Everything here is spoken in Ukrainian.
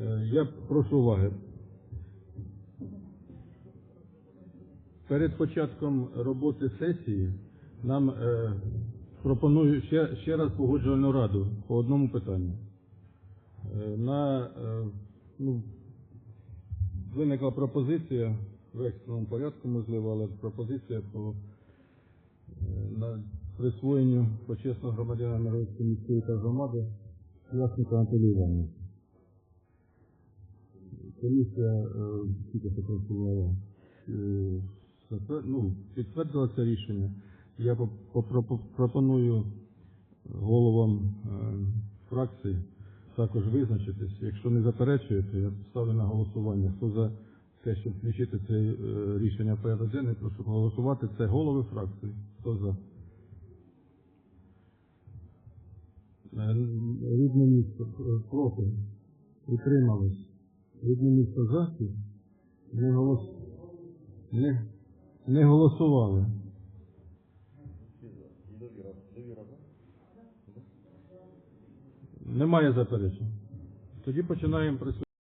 Е, Я прошу уваги. Перед початком роботи сесії нам е, пропоную ще, ще раз погоджувальну раду по одному питанню. Е, на, е, ну, виникла пропозиція в екстреному порядку, можливо, але пропозиція по е, на присвоєнню почесного громадянина Миргородської міської та громади власника Анатолія Івановича. Комісія е, тільки що працювала, е, ну, підтвердила це рішення. Я пропоную головам е, фракцій також визначитись. Якщо не заперечуєте, я ставлю на голосування. Хто за те, щоб включити це рішення порядок денний, прошу голосувати. Це голови фракцій. Хто за? Рідне місто проти. Утримались. Місто захід. Не, голос... не, не голосували. Немає заперечень. Тоді починаємо працювати.